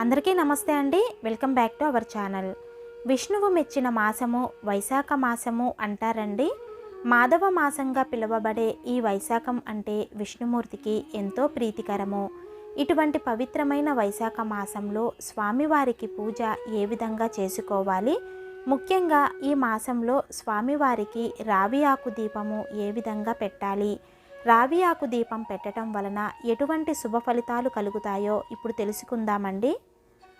అందరికీ నమస్తే అండి. Welcome back to our channel. విష్ణువు మెచ్చిన మాసము వైశాఖ మాసము అంటారండి. మాధవ మాసంగా పిలువబడే ఈ వైశాఖం అంటే విష్ణుమూర్తికి ఎంతో ప్రీతికరము. ఇటువంటి పవిత్రమైన వైశాఖ మాసంలో స్వామివారికి పూజ ఏ విధంగా చేసుకోవాలి? ముఖ్యంగా ఈ మాసంలో స్వామివారికి రావి ఆకు దీపము ఏ విధంగా పెట్టాలి? రావి ఆకు దీపం పెట్టడం వలన ఎటువంటి శుభ ఫలితాలు కలుగుతాయో ఇప్పుడు తెలుసుకుందామండి.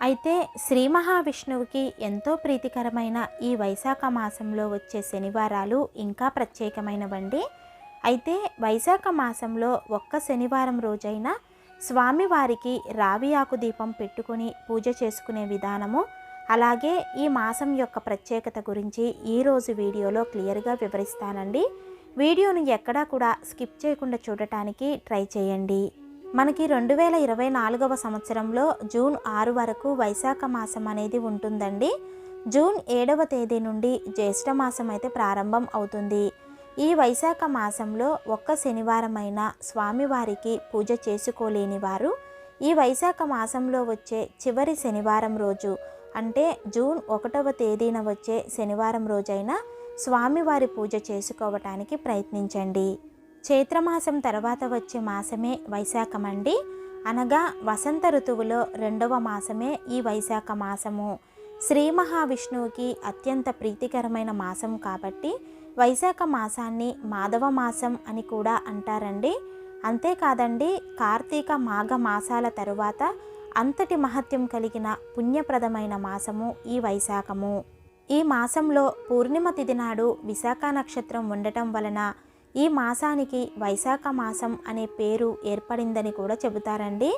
అయితే శ్రీ మహావిష్ణువుకి ఎంతో ప్రీతికరమైన ఈ వైశాఖ మాసంలో వచ్చే శనివారాలు ఇంకా ప్రత్యేకమైనవండి. అయితే వైశాఖ మాసంలో ఒక్క శనివారం రోజైనా స్వామివారికి రావి ఆకు దీపం పెట్టుకుని పూజ చేసుకునే విధానము అలాగే ఈ మాసం యొక్క ప్రత్యేకత గురించి ఈరోజు వీడియోలో క్లియర్గా వివరిస్తానండి. వీడియోను ఎక్కడా కూడా స్కిప్ చేయకుండా చూడటానికి ట్రై చేయండి. మనకి రెండు వేల ఇరవై నాలుగవ సంవత్సరంలో జూన్ ఆరు వరకు వైశాఖ మాసం అనేది ఉంటుందండి. జూన్ ఏడవ తేదీ నుండి జ్యేష్ఠ మాసం అయితే ప్రారంభం అవుతుంది. ఈ వైశాఖ మాసంలో ఒక్క శనివారమైన స్వామివారికి పూజ చేసుకోలేని వారు ఈ వైశాఖ మాసంలో వచ్చే చివరి శనివారం రోజు అంటే జూన్ ఒకటవ తేదీన వచ్చే శనివారం రోజైన స్వామివారి పూజ చేసుకోవటానికి ప్రయత్నించండి. చైత్రమాసం తర్వాత వచ్చే మాసమే వైశాఖం అండి అనగా వసంత ఋతువులో రెండవ మాసమే ఈ వైశాఖ మాసము. శ్రీ మహావిష్ణువుకి అత్యంత ప్రీతికరమైన మాసం కాబట్టి వైశాఖ మాసాన్ని మాధవ మాసం అని కూడా అంటారండి. అంతేకాదండి కార్తీక మాఘ మాసాల తరువాత అంతటి మహత్యం కలిగిన పుణ్యప్రదమైన మాసము ఈ వైశాఖము. ఈ మాసంలో పూర్ణిమ తిథి నాడు విశాఖ నక్షత్రం ఉండటం వలన ఈ మాసానికి వైశాఖ మాసం అనే పేరు ఏర్పడిందని కూడా చెబుతారండి.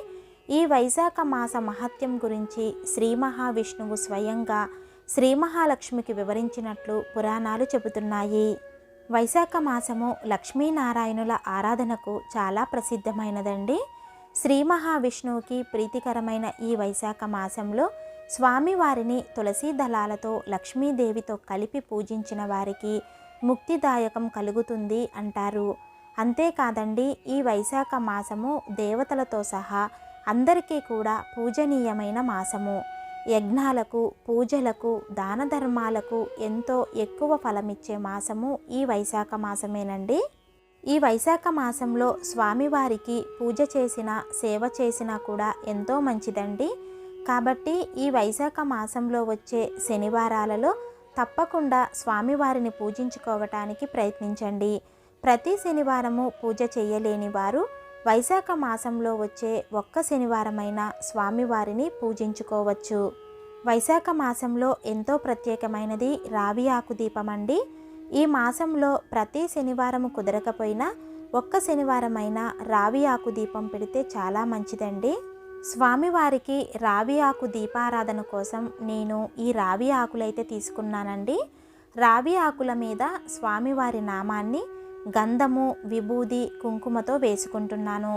ఈ వైశాఖ మాస మహత్యం గురించి శ్రీ మహావిష్ణువు స్వయంగా శ్రీ మహాలక్ష్మికి వివరించినట్లు పురాణాలు చెబుతున్నాయి. వైశాఖ మాసము లక్ష్మీనారాయణుల ఆరాధనకు చాలా ప్రసిద్ధమైనదండి. శ్రీ మహావిష్ణువుకి ప్రీతికరమైన ఈ వైశాఖ మాసంలో స్వామివారిని తులసీ దళాలతో లక్ష్మీదేవితో కలిపి పూజించిన వారికి ముక్తిదాయకం కలుగుతుంది అంటారు. అంతేకాదండి ఈ వైశాఖ మాసము దేవతలతో సహా అందరికీ కూడా పూజనీయమైన మాసము. యజ్ఞాలకు పూజలకు దాన ధర్మాలకు ఎంతో ఎక్కువ ఫలమిచ్చే మాసము ఈ వైశాఖ మాసమేనండి. ఈ వైశాఖ మాసంలో స్వామివారికి పూజ చేసిన సేవ చేసినా కూడా ఎంతో మంచిదండి. కాబట్టి ఈ వైశాఖ మాసంలో వచ్చే శనివారాలలో తప్పకుండా స్వామివారిని పూజించుకోవటానికి ప్రయత్నించండి. ప్రతి శనివారము పూజ చేయలేని వారు వైశాఖ మాసంలో వచ్చే ఒక్క శనివారమైన స్వామివారిని పూజించుకోవచ్చు. వైశాఖ మాసంలో ఎంతో ప్రత్యేకమైనది రావి ఆకు దీపం అండి. ఈ మాసంలో ప్రతి శనివారము కుదరకపోయినా ఒక్క శనివారమైన రావి ఆకు దీపం పెడితే చాలా మంచిదండి. స్వామివారికి రావి ఆకు దీపారాధన కోసం నేను ఈ రావి ఆకులైతే తీసుకున్నానండి. రావి ఆకుల మీద స్వామివారి నామాన్ని గంధము విభూది కుంకుమతో వేసుకుంటున్నాను.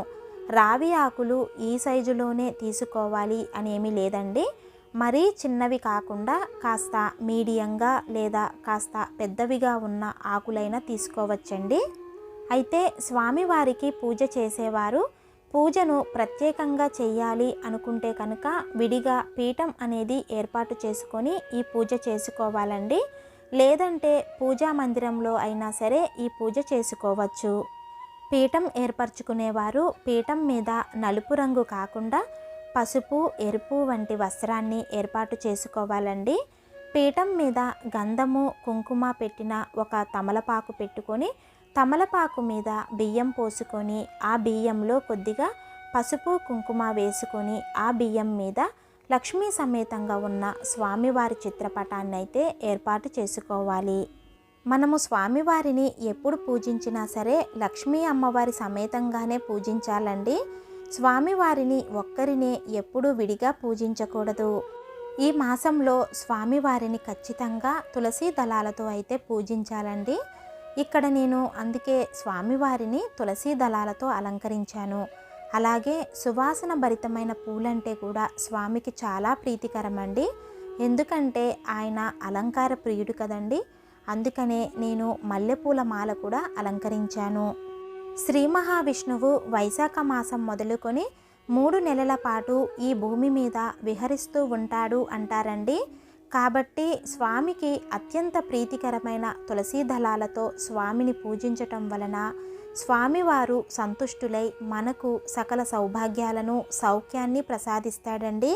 రావి ఆకులు ఈ సైజులోనే తీసుకోవాలి అనేమి లేదండి. మరీ చిన్నవి కాకుండా కాస్త మీడియంగా లేదా కాస్త పెద్దవిగా ఉన్న ఆకులైనా తీసుకోవచ్చండి. అయితే స్వామివారికి పూజ చేసేవారు పూజను ప్రత్యేకంగా చేయాలి అనుకుంటే కనుక విడిగా పీఠం అనేది ఏర్పాటు చేసుకొని ఈ పూజ చేసుకోవాలండి. లేదంటే పూజా మందిరంలో అయినా సరే ఈ పూజ చేసుకోవచ్చు. పీఠం ఏర్పరచుకునేవారు పీఠం మీద నలుపు రంగు కాకుండా పసుపు ఎరుపు వంటి వస్త్రాన్ని ఏర్పాటు చేసుకోవాలండి. పీఠం మీద గంధము కుంకుమ పెట్టిన ఒక తమలపాకు పెట్టుకొని తమలపాకు మీద బియ్యం పోసుకొని ఆ బియ్యంలో కొద్దిగా పసుపు కుంకుమ వేసుకొని ఆ బియ్యం మీద లక్ష్మీ సమేతంగా ఉన్న స్వామివారి చిత్రపటాన్ని అయితే ఏర్పాటు చేసుకోవాలి. మనము స్వామివారిని ఎప్పుడు పూజించినా సరే లక్ష్మీ అమ్మవారి సమేతంగానే పూజించాలండి. స్వామివారిని ఒక్కరినే ఎప్పుడూ విడిగా పూజించకూడదు. ఈ మాసంలో స్వామివారిని ఖచ్చితంగా తులసీ దళాలతో అయితే పూజించాలండి. ఇక్కడ నేను అందుకే స్వామివారిని తులసీ దళాలతో అలంకరించాను. అలాగే సువాసన భరితమైన పూలంటే కూడా స్వామికి చాలా ప్రీతికరమండి. ఎందుకంటే ఆయన అలంకార ప్రియుడు కదండి. అందుకనే నేను మల్లెపూల మాల కూడా అలంకరించాను. శ్రీ మహావిష్ణువు వైశాఖ మాసం మొదలుకొని మూడు నెలల పాటు ఈ భూమి మీద విహరిస్తూ ఉంటాడు అంటారండి. కాబట్టి స్వామికి అత్యంత ప్రీతికరమైన తులసీ దళాలతో స్వామిని పూజించటం వలన స్వామివారు సంతుష్టులై మనకు సకల సౌభాగ్యాలను సౌఖ్యాన్ని ప్రసాదిస్తాడండి.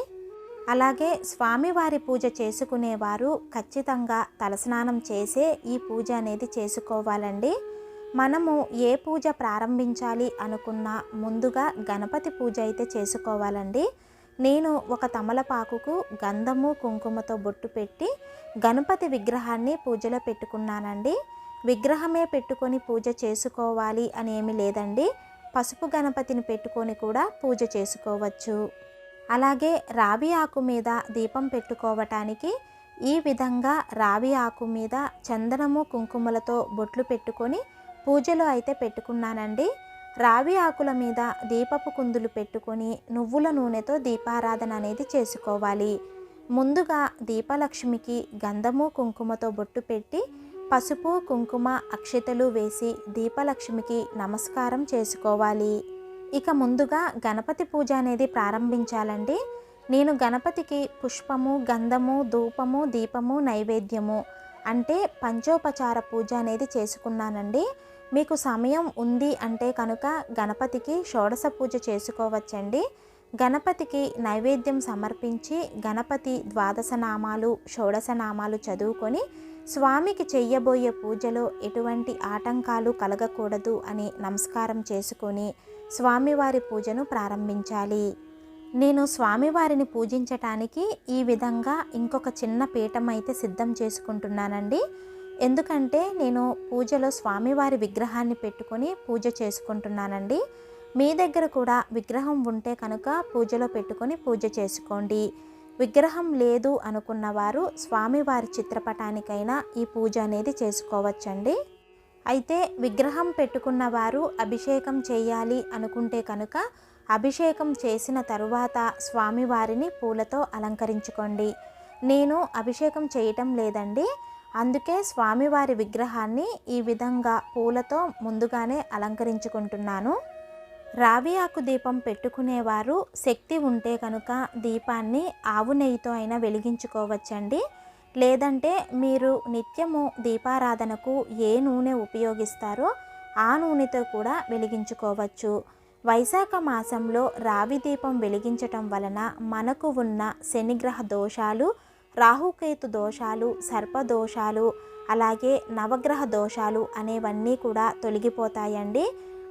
అలాగే స్వామివారి పూజ చేసుకునేవారు ఖచ్చితంగా తలస్నానం చేసే ఈ పూజ అనేది చేసుకోవాలండి. మనము ఏ పూజ ప్రారంభించాలి అనుకున్నా ముందుగా గణపతి పూజ అయితే చేసుకోవాలండి. నేను ఒక తమలపాకుకు గంధము కుంకుమతో బొట్టు పెట్టి గణపతి విగ్రహాన్ని పూజలో పెట్టుకున్నానండి. విగ్రహమే పెట్టుకొని పూజ చేసుకోవాలి అని ఏమీ లేదండి. పసుపు గణపతిని పెట్టుకొని కూడా పూజ చేసుకోవచ్చు. అలాగే రావి ఆకు మీద దీపం పెట్టుకోవటానికి ఈ విధంగా రావి ఆకు మీద చందనము కుంకుమలతో బొట్లు పెట్టుకొని పూజలో అయితే పెట్టుకున్నానండి. రావి ఆకుల మీద దీపపు కుందులు పెట్టుకొని నువ్వుల నూనెతో దీపారాధన అనేది చేసుకోవాలి. ముందుగా దీపలక్ష్మికి గంధము కుంకుమతో బొట్టు పెట్టి పసుపు కుంకుమ అక్షతలు వేసి దీపలక్ష్మికి నమస్కారం చేసుకోవాలి. ఇక ముందుగా గణపతి పూజ అనేది ప్రారంభించాలండి. నేను గణపతికి పుష్పము గంధము ధూపము దీపము నైవేద్యము అంటే పంచోపచార పూజ అనేది చేసుకున్నానండి. మీకు సమయం ఉంది అంటే కనుక గణపతికి షోడశ పూజ చేసుకోవచ్చండి. గణపతికి నైవేద్యం సమర్పించి గణపతి ద్వాదశనామాలు షోడశనామాలు షోడశ నామాలు చదువుకొని స్వామికి చెయ్యబోయే పూజలో ఎటువంటి ఆటంకాలు కలగకూడదు అని నమస్కారం చేసుకొని స్వామివారి పూజను ప్రారంభించాలి. నేను స్వామివారిని పూజించటానికి ఈ విధంగా ఇంకొక చిన్న పీఠం అయితే సిద్ధం చేసుకుంటున్నానండి. ఎందుకంటే నేను పూజలో స్వామివారి విగ్రహాన్ని పెట్టుకొని పూజ చేసుకుంటున్నానండి. మీ దగ్గర కూడా విగ్రహం ఉంటే కనుక పూజలో పెట్టుకొని పూజ చేసుకోండి. విగ్రహం లేదు అనుకున్న వారు స్వామివారి చిత్రపటానికైనా ఈ పూజ అనేది చేసుకోవచ్చండి. అయితే విగ్రహం పెట్టుకున్న వారు అభిషేకం చేయాలి అనుకుంటే కనుక అభిషేకం చేసిన తరువాత స్వామివారిని పూలతో అలంకరించుకోండి. నేను అభిషేకం చేయటం లేదండి. అందుకే స్వామివారి విగ్రహాన్ని ఈ విధంగా పూలతో ముందుగానే అలంకరించుకుంటున్నాను. రావి ఆకు దీపం పెట్టుకునేవారు శక్తి ఉంటే కనుక దీపాన్ని ఆవు నెయ్యితో అయినా వెలిగించుకోవచ్చండి. లేదంటే మీరు నిత్యము దీపారాధనకు ఏ నూనె ఉపయోగిస్తారో ఆ నూనెతో కూడా వెలిగించుకోవచ్చు. వైశాఖ మాసంలో రావి దీపం వెలిగించటం వలన మనకు ఉన్న శనిగ్రహ దోషాలు రాహుకేతు దోషాలు సర్పదోషాలు అలాగే నవగ్రహ దోషాలు అనేవన్నీ కూడా తొలగిపోతాయండి.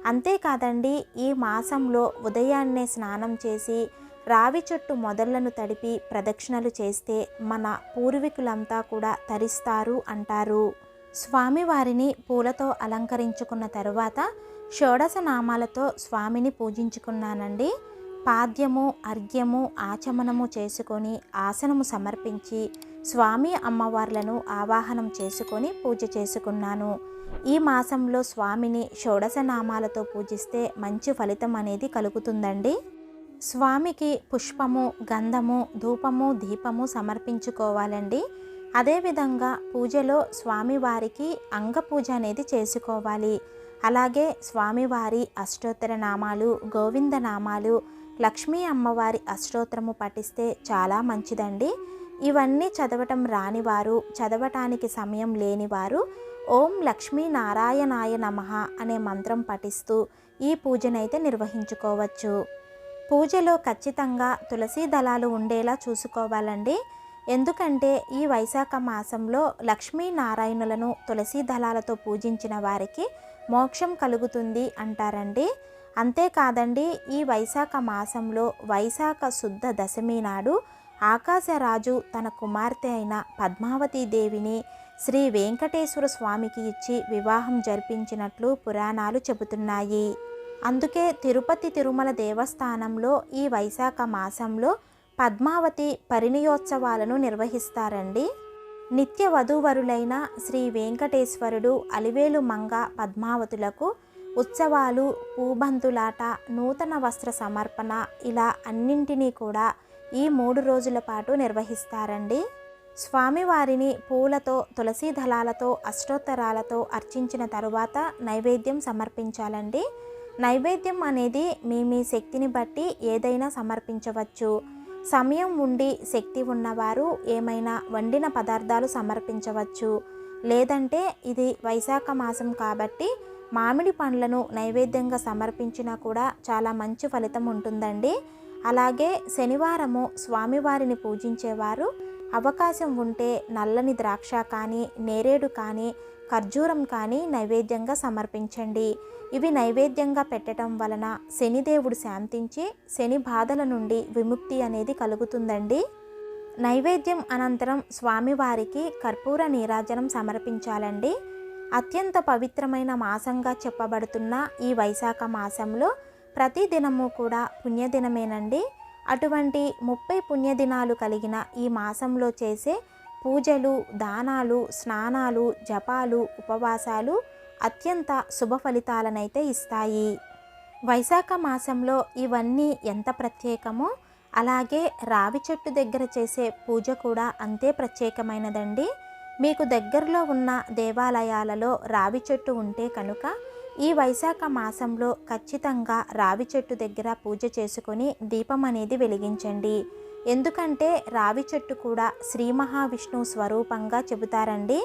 అంతేకాదండి ఈ మాసంలో ఉదయాన్నే స్నానం చేసి రావి చెట్టు మొదళ్ళను తడిపి ప్రదక్షిణలు చేస్తే మన పూర్వీకులంతా కూడా తరిస్తారు అంటారు. స్వామివారిని పూలతో అలంకరించుకున్న తరువాత షోడశ నామాలతో స్వామిని పూజించుకున్నానండి. పాద్యము అర్ఘ్యము ఆచమనము చేసుకొని ఆసనము సమర్పించి స్వామి అమ్మవార్లను ఆవాహనం చేసుకొని పూజ చేసుకున్నాను. ఈ మాసంలో స్వామిని షోడశ నామాలతో పూజిస్తే మంచి ఫలితం అనేది కలుగుతుందండి. స్వామికి పుష్పము గంధము ధూపము దీపము సమర్పించుకోవాలండి. అదేవిధంగా పూజలో స్వామివారికి అంగపూజ అనేది చేసుకోవాలి. అలాగే స్వామివారి అష్టోత్తర నామాలు గోవింద నామాలు లక్ష్మీ అమ్మవారి అష్టోత్తరము పఠిస్తే చాలా మంచిదండి. ఇవన్నీ చదవటం రానివారు చదవటానికి సమయం లేనివారు ఓం లక్ష్మీ నారాయణాయ నమ అనే మంత్రం పఠిస్తూ ఈ పూజనైతే నిర్వహించుకోవచ్చు. పూజలో ఖచ్చితంగా తులసీ దళాలు ఉండేలా చూసుకోవాలండి. ఎందుకంటే ఈ వైశాఖ మాసంలో లక్ష్మీనారాయణులను తులసీ దళాలతో పూజించిన వారికి మోక్షం కలుగుతుంది అంటారండి. అంతేకాదండి ఈ వైశాఖ మాసంలో వైశాఖ శుద్ధ దశమి నాడు ఆకాశరాజు తన కుమార్తె అయిన పద్మావతీదేవిని శ్రీ వెంకటేశ్వర స్వామికి ఇచ్చి వివాహం జరిపించినట్లు పురాణాలు చెబుతున్నాయి. అందుకే తిరుపతి తిరుమల దేవస్థానంలో ఈ వైశాఖ మాసంలో పద్మావతి పరిణయోత్సవాలను నిర్వహిస్తారండి. నిత్య వధూవరులైన శ్రీ వెంకటేశ్వరుడు అలివేలు మంగ పద్మావతులకు ఉత్సవాలు పూబంతులాట నూతన వస్త్ర సమర్పణ ఇలా అన్నింటినీ కూడా ఈ మూడు రోజుల పాటు నిర్వహిస్తారండి. స్వామివారిని పూలతో తులసీ దళాలతో అష్టోత్తరాలతో అర్చించిన తరువాత నైవేద్యం సమర్పించాలండి. నైవేద్యం అనేది మీ మీ శక్తిని బట్టి ఏదైనా సమర్పించవచ్చు. సమయం ఉండి శక్తి ఉన్నవారు ఏమైనా వండిన పదార్థాలు సమర్పించవచ్చు. లేదంటే ఇది వైశాఖ మాసం కాబట్టి మామిడి పండ్లను నైవేద్యంగా సమర్పించినా కూడా చాలా మంచి ఫలితం ఉంటుందండి. అలాగే శనివారము స్వామివారిని పూజించేవారు. అవకాశం ఉంటే నల్లని ద్రాక్ష కానీ నేరేడు కానీ ఖర్జూరం కానీ నైవేద్యంగా సమర్పించండి. ఇవి నైవేద్యంగా పెట్టడం వలన శనిదేవుడు శాంతించి శని బాధల నుండి విముక్తి అనేది కలుగుతుందండి. నైవేద్యం అనంతరం స్వామివారికి కర్పూర నీరాజనం సమర్పించాలండి. అత్యంత పవిత్రమైన మాసంగా చెప్పబడుతున్న ఈ వైశాఖ మాసంలో ప్రతి దినము కూడా పుణ్యదినమేనండి. అటువంటి ముప్పై పుణ్యదినాలు కలిగిన ఈ మాసంలో చేసే పూజలు దానాలు స్నానాలు జపాలు ఉపవాసాలు అత్యంత శుభ ఫలితాలనైతే ఇస్తాయి. వైశాఖ మాసంలో ఇవన్నీ ఎంత ప్రత్యేకమో అలాగే రావి చెట్టు దగ్గర చేసే పూజ కూడా అంతే ప్రత్యేకమైనదండి. మీకు దగ్గరలో ఉన్న దేవాలయాలలో రావి చెట్టు ఉంటే కనుక ఈ వైశాఖ మాసంలో ఖచ్చితంగా రావి చెట్టు దగ్గర పూజ చేసుకొని దీపం అనేది వెలిగించండి. ఎందుకంటే రావి చెట్టు కూడా శ్రీ మహావిష్ణువు స్వరూపంగా చెబుతారండి.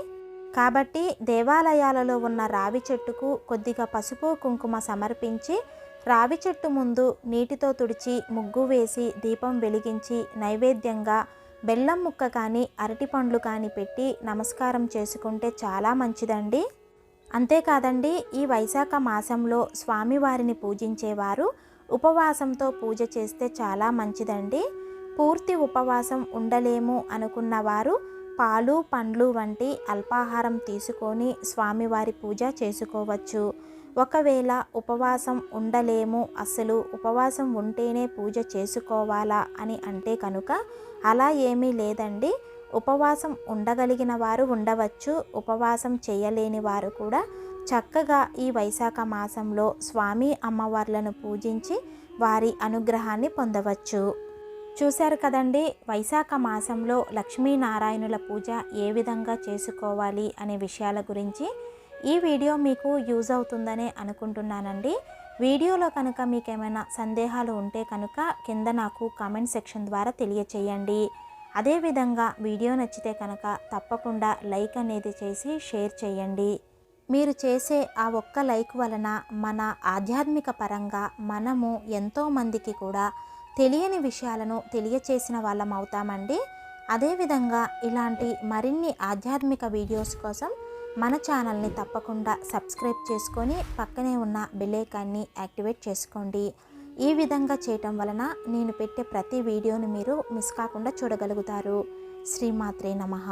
కాబట్టి దేవాలయాలలో ఉన్న రావి చెట్టుకు కొద్దిగా పసుపు కుంకుమ సమర్పించి రావి చెట్టు ముందు నీటితో తుడిచి ముగ్గు వేసి దీపం వెలిగించి నైవేద్యంగా బెల్లం ముక్క కానీ అరటిపండ్లు కానీ పెట్టి నమస్కారం చేసుకుంటే చాలా మంచిదండి. అంతేకాదండి ఈ వైశాఖ మాసంలో స్వామివారిని పూజించేవారు ఉపవాసంతో పూజ చేస్తే చాలా మంచిదండి. పూర్తి ఉపవాసం ఉండలేము అనుకున్న వారు పాలు పండ్లు వంటి అల్పాహారం తీసుకొని స్వామివారి పూజ చేసుకోవచ్చు. ఒకవేళ ఉపవాసం ఉండలేము అసలు ఉపవాసం ఉంటేనే పూజ చేసుకోవాలా అని అంటే కనుక అలా ఏమీ లేదండి. ఉపవాసం ఉండగలిగిన వారు ఉండవచ్చు ఉపవాసం చేయలేని వారు కూడా. చక్కగా ఈ వైశాఖ మాసంలో స్వామి అమ్మవార్లను పూజించి వారి అనుగ్రహాన్ని పొందవచ్చు. చూశారు కదండి వైశాఖ మాసంలో లక్ష్మీనారాయణుల పూజ ఏ విధంగా చేసుకోవాలి అనే విషయాల గురించి ఈ వీడియో మీకు యూజ్ అవుతుందనే అనుకుంటున్నానండి. వీడియోలో కనుక మీకు ఏమైనా సందేహాలు ఉంటే కనుక కింద నాకు కామెంట్ సెక్షన్ ద్వారా తెలియచేయండి. అదేవిధంగా వీడియో నచ్చితే కనుక తప్పకుండా లైక్ అనేది చేసి షేర్ చేయండి. మీరు చేసే ఆ ఒక్క లైక్ వలన మన ఆధ్యాత్మిక పరంగా మనము ఎంతోమందికి కూడా తెలియని విషయాలను తెలియచేసిన వాళ్ళం అవుతామండి. అదేవిధంగా ఇలాంటి మరిన్ని ఆధ్యాత్మిక వీడియోస్ కోసం మన ఛానల్ని తప్పకుండా సబ్స్క్రైబ్ చేసుకొని పక్కనే ఉన్న బెల్లైకాన్ని యాక్టివేట్ చేసుకోండి. ఈ విధంగా చేయటం వలన నేను పెట్టే ప్రతి వీడియోను మీరు మిస్ కాకుండా చూడగలుగుతారు. శ్రీమాత్రే నమః.